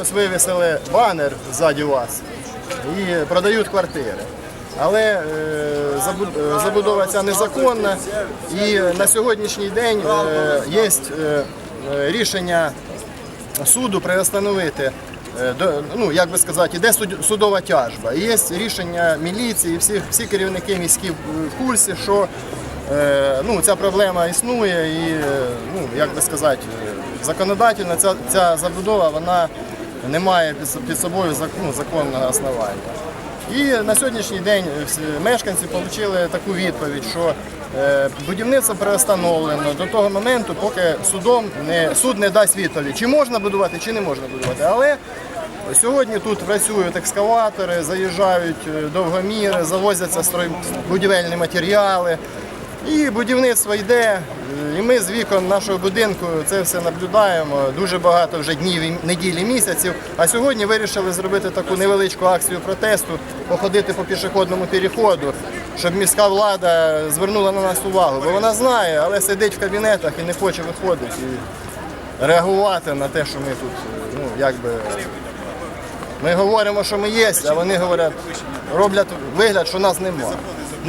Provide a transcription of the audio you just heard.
ось вивісили банер ззаді вас і продають квартири. Але е, е, забудова ця незаконна і на сьогоднішній день е, є рішення суду приостановити. Ну, як би сказати, іде суд- судова тяжба. І є рішення міліції, всі, всі керівники міські в курсі, що ну, ця проблема існує і, ну, як би сказати, законодательно ця, ця забудова вона не має під, собою ну, законного основання. І на сьогоднішній день мешканці отримали таку відповідь, що е, будівництво перестановлено до того моменту, поки судом не, суд не дасть відповідь, чи можна будувати, чи не можна будувати. Але сьогодні тут працюють екскаватори, заїжджають е, довгоміри, завозяться будівельні матеріали. І будівництво йде, і ми з вікон нашого будинку це все наблюдаємо. Дуже багато вже днів, неділі, місяців. А сьогодні вирішили зробити таку невеличку акцію протесту, походити по пішохідному переходу, щоб міська влада звернула на нас увагу. Бо вона знає, але сидить в кабінетах і не хоче виходити і реагувати на те, що ми тут, ну якби. Ми говоримо, що ми є, а вони говорять, роблять вигляд, що нас немає.